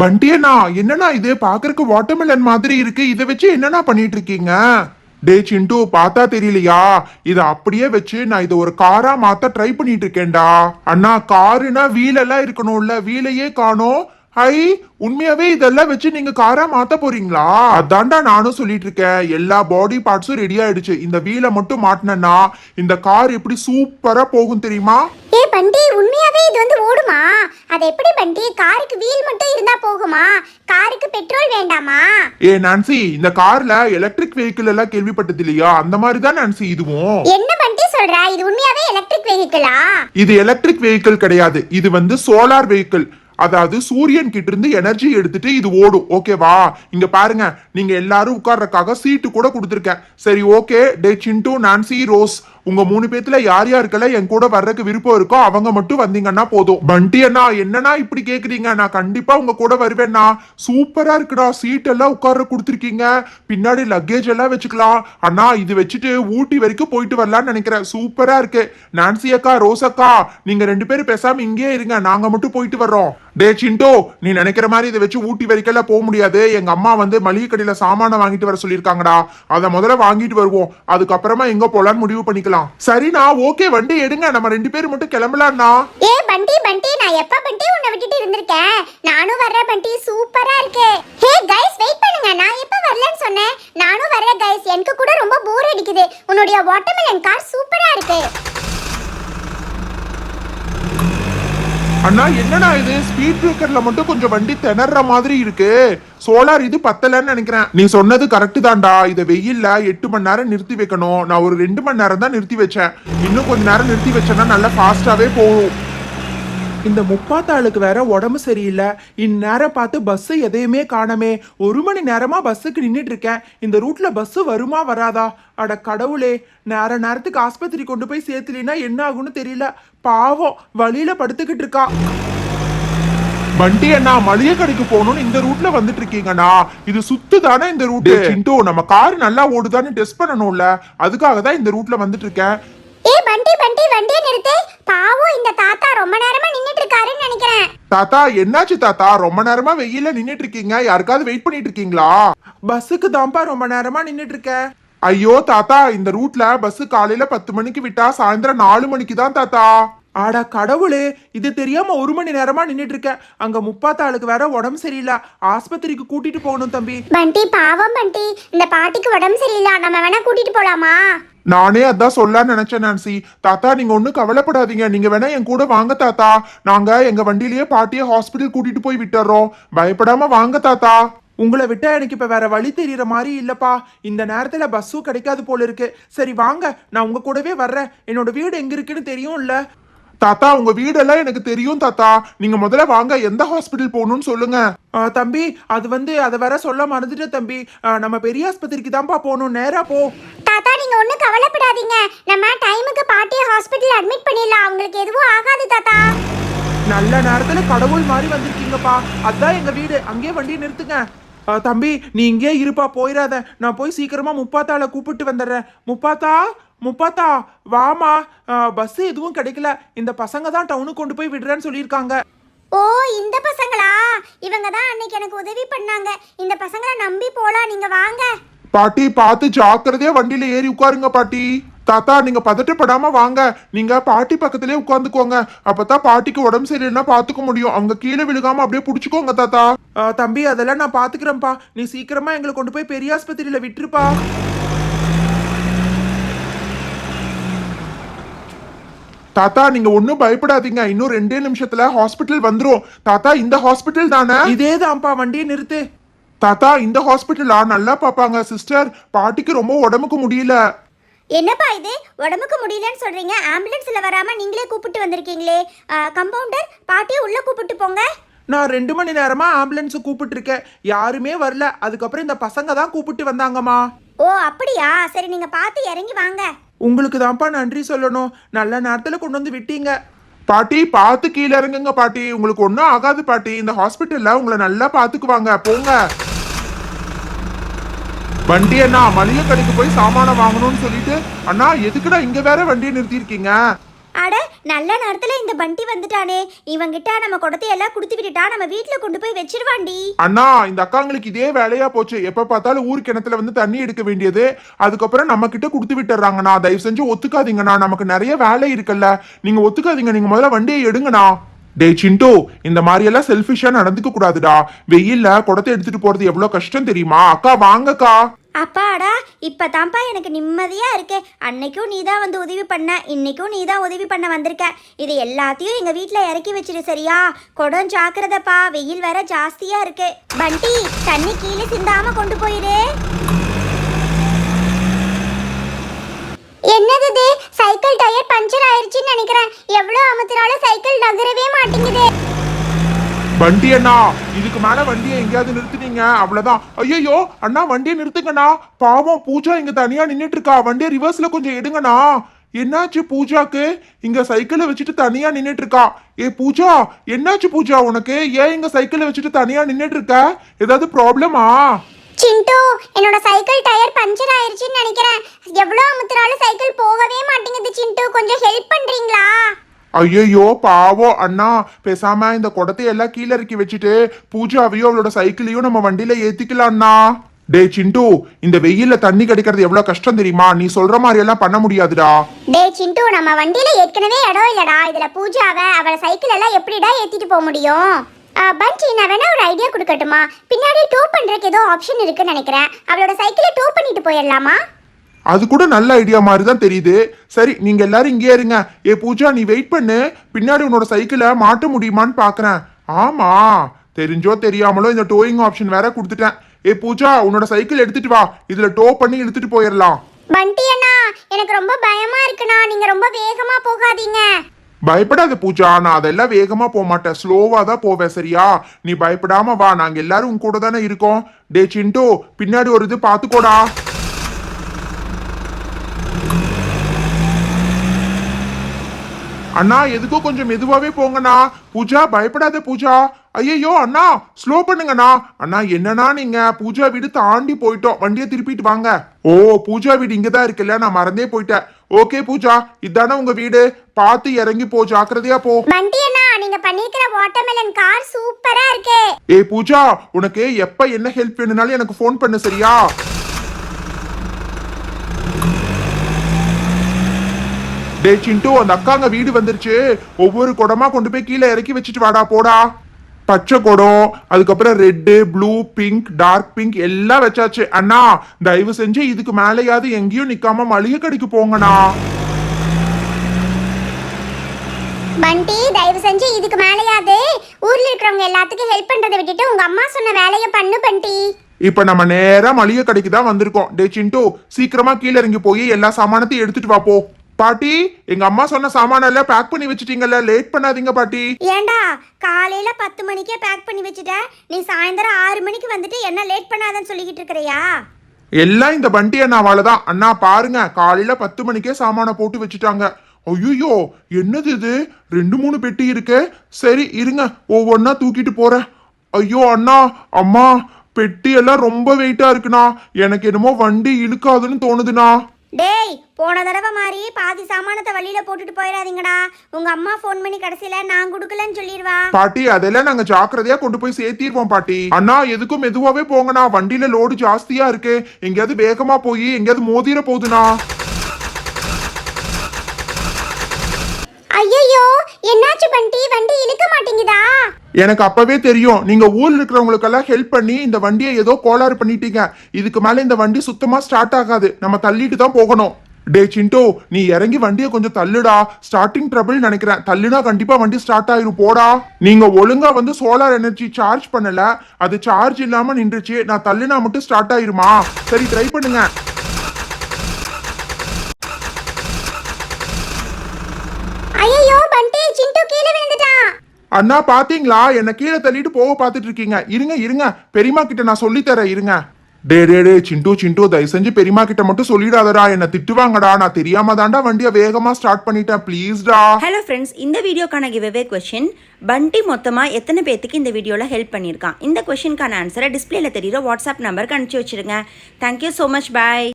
பண்டியண்ணா என்னண்ணா இது? பாக்குறதுக்கு வாட்டர்மெலன் மாதிரி இருக்கு. இதை வச்சு என்னண்ணா பண்ணிட்டு இருக்கீங்க டே சிண்டு பார்த்தா தெரியலையா? இதை அப்படியே வச்சு நான் இதை ஒரு காரா மாத்த ட்ரை பண்ணிட்டு இருக்கேன்டா அண்ணா காருனா வீலெல்லாம் இருக்கணும்ல. வீலையே காணோம். ஹை உண்மையாவே இதெல்லாம் வச்சு நீங்க காரா மாத்த போறீங்களா? அதான்டா நானும் சொல்லிட்டு இருக்கேன் எல்லா பாடி பார்ட்ஸும் ரெடி ஆயிடுச்சு. இந்த வீலை மட்டும் மாட்டினேன்னா இந்த கார் எப்படி சூப்பரா போகும் தெரியுமா? ஏ பண்டி உண்மையாவே இது வந்து ஓடுமா? அது எப்படி பண்டி? காருக்கு வீல் மட்டும் இருந்தா போகுமா? காருக்கு பெட்ரோல் வேண்டாமா? ஏ நான்சி இந்த கார்ல எலக்ட்ரிக் வெஹிக்கிள் எல்லாம் கேள்விப்பட்டது இல்லையா? அந்த மாதிரி தான் நான்சி இதுவும். என்ன பண்டி சொல்ற? இது உண்மையாவே எலக்ட்ரிக் வெஹிக்கிளா இது எலக்ட்ரிக் வெஹிக்கிள் கிடையாது. இது வந்து சோலார் வெஹிக்கிள் அதாவது சூரியன் கிட்ட இருந்து எனர்ஜி எடுத்துட்டு இது ஓடும். ஓகேவா இங்க பாருங்க நீங்க எல்லாரும் உட்கார்றதுக்காக சீட்டு கூட கொடுத்துருக்கேன். சரி ஓகே டே சிண்டு நான்சி ரோஸ் உங்க மூணு பேத்துல யார் யாருக்கெல்லாம் என் கூட வர்றதுக்கு விருப்பம் இருக்கோ அவங்க மட்டும் வந்தீங்கன்னா போதும். பண்டி அண்ணா என்னண்ணா இப்படி கேக்குறீங்க? நான் கண்டிப்பா உங்க கூட வருவேன்னா சூப்பரா இருக்குடா சீட் எல்லாம் உட்கார கொடுத்துருக்கீங்க. பின்னாடி லக்கேஜ் எல்லாம் வச்சுக்கலாம். அண்ணா இது வச்சுட்டு ஊட்டி வரைக்கும் போயிட்டு வரலாம்னு நினைக்கிறேன். சூப்பரா இருக்கு. நான்சி அக்கா ரோஸ் அக்கா நீங்க ரெண்டு பேரும் பேசாம இங்கே இருங்க. நாங்க மட்டும் போயிட்டு வர்றோம். டே சிண்டோ நீ நினைக்கிற மாதிரி இதை வச்சு ஊட்டி வரைக்கும் எல்லாம் போக முடியாது. எங்க அம்மா வந்து மளிகை கடையில சாமான வாங்கிட்டு வர சொல்லியிருக்காங்கடா. அதை முதல்ல வாங்கிட்டு வருவோம். அதுக்கப்புறமா எங்க போலான்னு முடிவு பண்ணிக்கலாம். சரிண்ணா ஓகே வண்டி எடுங்க. நம்ம ரெண்டு பேரும் மட்டும் கிளம்பலாம்ண்ணா ஏ பண்டி பண்டி நான் எப்ப பண்டி உன்னை விட்டுட்டு இருந்திருக்கேன்? நானும் வர்றேன் பண்டி. சூப்பரா இருக்கு. ஹே கைஸ் வெயிட் பண்ணுங்க. நான் எப்ப வரலன்னு சொன்னேன். நானும் வர்றேன் கைஸ் எனக்கு கூட ரொம்ப போர் அடிக்குது. உன்னுடைய வாட்டர்மெலன் கார் சூப்பரா இருக்கு. அண்ணா என்னண்ணா இது? ஸ்பீட் பிரேக்கர்ல மட்டும் கொஞ்சம் வண்டி திணற மாதிரி இருக்கு. சோலார் இது பத்தலன்னு நினைக்கிறேன். நீ சொன்னது கரெக்ட் தான்டா. இதை வெயில்ல எட்டு மணி நேரம் நிறுத்தி வைக்கணும். நான் ஒரு ரெண்டு மணி நேரம் தான் நிறுத்தி வச்சேன். இன்னும் கொஞ்ச நேரம் நிறுத்தி வச்சேன்னா நல்லா ஃபாஸ்டாவே போகும். இந்த முப்பாத்தாளுக்கு வேற உடம்பு சரியில்லை. இந்நேரம் பார்த்து பஸ் எதையுமே காணமே. ஒரு மணி நேரமா பஸ்ஸுக்கு நின்றுட்டு இருக்கேன். இந்த ரூட்ல பஸ் வருமா வராதா? அட கடவுளே நேர நேரத்துக்கு ஆஸ்பத்திரி கொண்டு போய் சேர்த்துலினா என்ன ஆகும்னு தெரியல. பாவம் வழியில படுத்துக்கிட்டு இருக்கா. வண்டி அண்ணா மளிகை கடைக்கு போகணும்னு இந்த ரூட்ல வந்துட்டு இருக்கீங்கண்ணா. இது சுத்து தானே இந்த ரூட் சிண்டோ நம்ம கார் நல்லா ஓடுதான்னு டெஸ்ட் பண்ணணும்ல. அதுக்காக தான் இந்த ரூட்ல வந்துட்டு இருக்கேன். ஏ பண்டி பண்டி வண்டியை நிறுத்து பாவம் இந்த தாத்தா ரொம்ப நேரமா நின்னுட்டு இருக்காருன்னு நினைக்கிறேன் தாத்தா என்னாச்சு தாத்தா? ரொம்ப நேரமா வெயில்ல நின்னுட்டு இருக்கீங்க யாருக்காவது வெயிட் பண்ணிட்டு இருக்கீங்களா பஸ்ஸுக்கு தான்ப்பா ரொம்ப நேரமா நின்றுட்டு இருக்கேன் ஐயோ தாத்தா இந்த ரூட்ல பஸ் காலையில பத்து மணிக்கு விட்டா சாயந்தரம் நாலு மணிக்கு தான் தாத்தா. ஆட கடவுளே இது தெரியாம ஒரு மணி நேரமா நின்றுட்டு இருக்கேன் அங்க முப்பாத்தாளுக்கு வேற உடம்பு சரியில்லை. ஆஸ்பத்திரிக்கு கூட்டிட்டு போகணும் தம்பி. பண்டி பாவம் பண்டி. இந்த பாட்டிக்கு உடம்பு சரியில்லை. நம்ம வேணா கூட்டிட்டு போலாமா? நானே அதான் சொல்லலாம்னு நினைச்சேன் நான்சி. தாத்தா நீங்க ஒண்ணும் கவலைப்படாதீங்க. நீங்க வேணா என் கூட வாங்க தாத்தா. நாங்க எங்க வண்டியிலேயே பாட்டியை ஹாஸ்பிட்டல் கூட்டிட்டு போய் விட்டுறோம். பயப்படாம வாங்க தாத்தா. உங்களை விட்டா எனக்கு இப்ப வேற வழி தெரியற மாதிரி இல்லப்பா. இந்த நேரத்துல பஸ்ஸும் கிடைக்காது போல இருக்கு. சரி வாங்க. நான் உங்க கூடவே வர்றேன். என்னோட வீடு எங்க இருக்குன்னு தெரியும் இல்ல தாத்தா உங்க வீடெல்லாம் எனக்கு தெரியும் தாத்தா. நீங்க முதல்ல வாங்க எந்த ஹாஸ்பிட்டல் போகணும்னு சொல்லுங்க. தம்பி அது வந்து அதை வேற சொல்ல மறந்துட்டேன் தம்பி. நம்ம பெரிய ஆஸ்பத்திரிக்கு தான்ப்பா போகணும். நேரா போ. தாத்தா நீங்க ஒண்ணும் கவலைப்படாதீங்க. நம்ம டைமுக்கு பாட்டியை ஹாஸ்பிட்டல் அட்மிட் பண்ணிடலாம். அவங்களுக்கு எதுவும் ஆகாது தாத்தா. நல்ல நேரத்துல கடவுள் மாதிரி வந்திருக்கீங்கப்பா. அதான் எங்க வீடு. அங்கேயே வண்டியை நிறுத்துங்க. தம்பி நீ இங்கே இருப்பா. போயிடாத. நான் போய் சீக்கிரமா முப்பாத்தால கூப்பிட்டு வந்துடுறேன். முப்பாத்தா முப்பாத்தா வாமா பஸ் எதுவும் கிடைக்கல. இந்த பசங்க தான் டவுனுக்கு கொண்டு போய் விடுறேன்னு சொல்லியிருக்காங்க. ஓ இந்த பசங்களா? இவங்க தான் அன்னைக்கு எனக்கு உதவி பண்ணாங்க. இந்த பசங்களை நம்பி போலாம் நீங்க வாங்க. பாட்டி பார்த்து ஜாக்கிரதையா வண்டியில ஏறி உட்காருங்க பாட்டி. தாத்தா நீங்க பதட்டப்படாம வாங்க. நீங்க பாட்டி பக்கத்திலே உட்காந்துக்கோங்க அப்பதான் பாட்டிக்கு உடம்பு சரியில்லைன்னா பாத்துக்க முடியும். அவங்க கீழே விழுகாம அப்படியே புடிச்சுக்கோங்க தாத்தா. தம்பி அதெல்லாம் நான் பாத்துக்கிறேன்ப்பா நீ சீக்கிரமா எங்களை கொண்டு போய் பெரிய ஆஸ்பத்திரியில விட்டுருப்பா. தாத்தா நீங்க ஒன்னும் பயப்படாதீங்க. இன்னும் ரெண்டே நிமிஷத்துல ஹாஸ்பிட்டல் வந்துரும். தாத்தா இந்த ஹாஸ்பிட்டல் தானே? இதே தான்ப்பா வண்டியை நிறுத்து. தாத்தா இந்த ஹாஸ்பிட்டலா நல்லா பாப்பாங்க சிஸ்டர் பாட்டிக்கு ரொம்ப உடம்புக்கு முடியல. என்னப்பா இது? உடம்புக்கு முடியலன்னு சொல்றீங்க. ஆம்புலன்ஸ்ல வராம நீங்களே கூப்பிட்டு வந்திருக்கீங்களே. கம்பவுண்டர் பாட்டியை உள்ள கூப்பிட்டு போங்க. நான் ரெண்டு மணி நேரமா ஆம்புலன்ஸ் கூப்பிட்டு இருக்கேன் யாருமே வரல. அதுக்கப்புறம் இந்த பசங்க தான் கூப்பிட்டு வந்தாங்கம்மா. ஓ அப்படியா? சரி நீங்க பார்த்து இறங்கி வாங்க. உங்களுக்கு தான்ப்பா நன்றி சொல்லணும். நல்ல நேரத்தில் கொண்டு வந்து விட்டீங்க. பாட்டி பார்த்து கீழே இறங்குங்க பாட்டி. உங்களுக்கு ஒன்றும் ஆகாது பாட்டி. இந்த ஹாஸ்பிட்டலில் உங்களை நல்லா பார்த்துக்குவாங்க. போங்க. வண்டி அண்ணா மளிகை கடைக்கு போய் சாமானை வாங்கணும்னு சொல்லிட்டு அண்ணா எதுக்குடா இங்க வேற வண்டியை நிறுத்தியிருக்கீங்க? அட நல்ல நேரத்துல இந்த பண்டி வந்துட்டானே. இவங்கிட்ட நம்ம குடத்தை எல்லாம் கொடுத்து விட்டுட்டா நம்ம வீட்டில் கொண்டு போய் வச்சிருவாண்டி. அண்ணா இந்த அக்காங்களுக்கு இதே வேலையா போச்சு. எப்ப பார்த்தாலும் ஊர் கிணத்துல வந்து தண்ணி எடுக்க வேண்டியது. அதுக்கப்புறம் நம்ம கிட்ட கொடுத்து விட்டுறாங்கண்ணா. தயவு செஞ்சு ஒத்துக்காதீங்கண்ணா. நமக்கு நிறைய வேலை இருக்குல்ல. நீங்க ஒத்துக்காதீங்க. நீங்க முதல்ல வண்டியை எடுங்கண்ணா. டேய் சிண்டு. இந்த மாதிரி எல்லாம் செல்ஃபிஷா நடந்துக்க கூடாதுடா. வெயில்ல குடத்தை எடுத்துட்டு போறது எவ்வளவு கஷ்டம் தெரியுமா? அக்கா வாங்கக்கா. அப்பாடா இப்போ தான்ப்பா எனக்கு நிம்மதியாக இருக்கு. அன்னைக்கும் நீ தான் வந்து உதவி பண்ண இன்னைக்கும் நீ தான் உதவி பண்ண வந்திருக்க. இது எல்லாத்தையும் எங்கள் வீட்டில் இறக்கி வச்சிரு சரியா? குடம் ஜாக்கிரதப்பா வெயில் வேற ஜாஸ்தியாக இருக்கு. பண்டி தண்ணி கீழே சிந்தாம கொண்டு போயிடு. என்னது இது சைக்கிள் டயர் பஞ்சர் ஆயிருச்சுன்னு நினைக்கிறேன். எவ்வளோ அமுத்தினாலும் சைக்கிள் நகரவே மாட்டேங்குது. வண்டி அண்ணா இதுக்கு மேல வண்டியை எங்கேயாவது நிறுத்துனீங்க அவ்வளவுதான். ஐயோ அண்ணா வண்டியை நிறுத்துங்கண்ணா. பாவம் பூஜா இங்க தனியா நின்றுட்டு இருக்கா வண்டியை ரிவர்ஸ்ல கொஞ்சம் எடுங்கண்ணா. என்னாச்சு பூஜாக்கு? இங்க சைக்கிளை வச்சுட்டு தனியா நின்றுட்டு இருக்கா ஏ பூஜா என்னாச்சு பூஜா உனக்கு? ஏன் இங்க சைக்கிளை வச்சுட்டு தனியா நின்றுட்டு இருக்க ஏதாவது ப்ராப்ளமா சிண்டு என்னோட சைக்கிள் டயர் பஞ்சர் ஆயிருச்சுன்னு நினைக்கிறேன். எவ்வளவு அமுத்துறாலும் சைக்கிள் போகவே மாட்டேங்குது சிண்டு. கொஞ்சம் ஹெல்ப் ஐயையோ பாவோ அண்ணா பேசாம இந்த குடத்தையெல்லாம் கீழே இறக்கி வச்சுட்டு பூஜாவையும் அவளோட சைக்கிளையும் நம்ம வண்டியில ஏத்திக்கலாம்ண்ணா டே சிண்டு இந்த வெயில்ல தண்ணி கிடைக்கிறது எவ்வளவு கஷ்டம் தெரியுமா? நீ சொல்ற மாதிரி எல்லாம் பண்ண முடியாதுடா. டே சிண்டு நம்ம வண்டியில ஏற்கனவே இடம் இல்லடா. இதுல பூஜாவை அவள சைக்கிள் எல்லாம் எப்படிடா ஏத்திட்டு போக முடியும்? பஞ்சி நான் வேணா ஒரு ஐடியா கொடுக்கட்டுமா? பின்னாடி டோ பண்றதுக்கு ஏதோ ஆப்ஷன் இருக்குன்னு நினைக்கிறேன். அவளோட சைக்கிளை டோ பண்ணிட்டு போயிடலாமா? அது கூட நல்ல ஐடியா மாதிரி தான் தெரியுது. சரி நீங்க எல்லாரும் இங்கே இருங்க. ஏ பூஜா நீ வெயிட் பண்ணு. பின்னாடி உன்னோட சைக்கிளை மாட்ட முடியுமான்னு பாக்குறேன். ஆமா. தெரிஞ்சோ தெரியாமலோ இந்த டோயிங் ஆப்ஷன் வேற கொடுத்துட்டேன். ஏ பூஜா உன்னோட சைக்கிள் எடுத்துட்டு வா. இதுல டோ பண்ணி எடுத்துட்டு போயிடலாம் பண்டி அண்ணா எனக்கு ரொம்ப பயமா இருக்குண்ணா. நீங்க ரொம்ப வேகமா போகாதீங்க. பயப்படாத பூஜா. நான் அதெல்லாம் வேகமா போக மாட்டேன். ஸ்லோவா தான் போவேன் சரியா? நீ பயப்படாம வா. நாங்க எல்லாரும் உன் கூட தானே இருக்கோம். டே சிண்டு பின்னாடி ஒரு இது பாத்துக்கோடா. அண்ணா எதுக்கும் கொஞ்சம் மெதுவாவே போங்கண்ணா. பூஜா பயப்படாத பூஜா. ஐயோ அண்ணா ஸ்லோ பண்ணுங்கண்ணா. அண்ணா என்னண்ணா நீங்க? பூஜா வீடு தாண்டி போயிட்டோம். வண்டியை திருப்பிட்டு வாங்க. ஓ பூஜா வீடு இங்கதான் இருக்குல்ல. நான் மறந்தே போயிட்டேன். ஓகே பூஜா. இதானே உங்க வீடு. பார்த்து இறங்கி போ. ஜாக்கிரதையா போ. பண்டி அண்ணா நீங்க பண்ணிருக்கிற வாட்டர்மெலன் கார் சூப்பரா இருக்கு. ஏ பூஜா உனக்கு எப்ப என்ன ஹெல்ப் வேணும்னாலும் எனக்கு ஃபோன் பண்ணு சரியா? டே சிண்டு அந்த அக்காங்க வீடு வந்துருச்சு. ஒவ்வொரு குடமா கொண்டு போய் கீழே இறக்கி வச்சுட்டு வாடா போடா. பச்சை குடம் அதுக்கப்புறம் red blue pink dark pink எல்லாம் வச்சாச்சு. அண்ணா தயவு செஞ்சு இதுக்கு மேலேயாவது எங்கேயும் நிக்காம மளிகை கடைக்கு போங்கண்ணா. பண்டி தயவு செஞ்சு இதுக்கு மேலேயாவது ஊர்ல இருக்கிறவங்க எல்லாத்துக்கும் ஹெல்ப் பண்றதை விட்டுட்டு உங்க அம்மா சொன்ன வேலையை பண்ணு பண்டி. இப்ப நம்ம நேரா மளிகை கடைக்கு தான் வந்திருக்கோம். டே சிண்டு சீக்கிரமா கீழே இறங்கி போய் எல்லா சாமானத்தையும் எடுத்துட்டு வா போ. பாட்டி எங்க அம்மா சொன்ன சாமானெல்லாம் பேக் பண்ணி வச்சிட்டீங்கல்ல லேட் பண்ணாதீங்க பாட்டி. ஏண்டா காலையில பத்து மணிக்கே பேக் பண்ணி வச்சுட்ட. நீ சாயந்தரம் ஆறு மணிக்கு வந்துட்டு என்ன லேட் பண்ணாதன்னு சொல்லிக்கிட்டு இருக்கிறியா? எல்லாம் இந்த பண்டி அண்ணாவால தான். அண்ணா பாருங்க காலையில பத்து மணிக்கே சாமான போட்டு வச்சுட்டாங்க. ஐயோ என்னது இது? ரெண்டு மூணு பெட்டி இருக்கு. சரி இருங்க ஒவ்வொன்னா தூக்கிட்டு போறேன். ஐயோ அண்ணா அம்மா பெட்டி எல்லாம் ரொம்ப வெயிட்டா இருக்குண்ணா. எனக்கு என்னமோ வண்டி இழுக்காதுன்னு தோணுதுண்ணா. டேய் போன தடவை மாதிரி பாதி சாமானத்தை வழியில போட்டுட்டு போயிடாதீங்கடா. உங்க அம்மா ஃபோன் பண்ணி கடைசியில நான் கொடுக்கலன்னு சொல்லிடுவா. பாட்டி அதெல்லாம் நாங்க ஜாக்கிரதையா கொண்டு போய் சேர்த்திருவோம் பாட்டி. அண்ணா எதுக்கும் மெதுவாவே போங்கண்ணா. வண்டியில லோடு ஜாஸ்தியா இருக்கு. எங்கேயாவது வேகமா போய் எங்கேயாவது மோதிர போகுதுண்ணா ஐயோ என்னாச்சு பண்டி? வண்டி இழுக்க மாட்டேங்குதா? எனக்கு அப்பவே தெரியும். நீங்க ஊர்ல இருக்கிறவங்களுக்கெல்லாம் ஹெல்ப் பண்ணி இந்த வண்டியை ஏதோ கோளாறு பண்ணிட்டீங்க. இதுக்கு மேல இந்த வண்டி சுத்தமா ஸ்டார்ட் ஆகாது. நம்ம தள்ளிட்டு தான் போகணும். டே சிண்டோ நீ இறங்கி வண்டியை கொஞ்சம் தள்ளுடா. ஸ்டார்டிங் ட்ரபிள் நினைக்கிறேன். தள்ளுனா கண்டிப்பா வண்டி ஸ்டார்ட் ஆயிரும். போடா. நீங்க ஒழுங்கா வந்து சோலார் எனர்ஜி சார்ஜ் பண்ணல. அது சார்ஜ் இல்லாம நின்றுச்சு. நான் தள்ளுனா மட்டும் ஸ்டார்ட் ஆயிருமா? சரி ட்ரை பண்ணுங்க. அண்ணா பாத்தீங்களா? என்ன கீழே தள்ளிட்டு போக பார்த்துட்டு இருக்கீங்க. இருங்க இருங்க. பெரியம்மா கிட்ட நான் சொல்லி தரேன் இருங்க. டே டே டே சிண்டு சிண்டு தயவு செஞ்சு பெரியம்மா கிட்ட மட்டும் சொல்லிடாதடா. என்ன திட்டுவாங்கடா. நான் தெரியாம தாண்டா வண்டியை வேகமா ஸ்டார்ட் பண்ணிட்டேன். ப்ளீஸ்டா ஹலோ ஃப்ரெண்ட்ஸ் இந்த வீடியோக்கான கிவ்அவே கொஷின் பண்டி மொத்தமாக எத்தனை பேத்துக்கு இந்த வீடியோவில் ஹெல்ப் பண்ணியிருக்கான்? இந்த கொஷினுக்கான ஆன்சரை டிஸ்பிளேல தெரியுற வாட்ஸ்அப் நம்பருக்கு அனுப்பிச்சி வச்சிருங்க. Thank you so much bye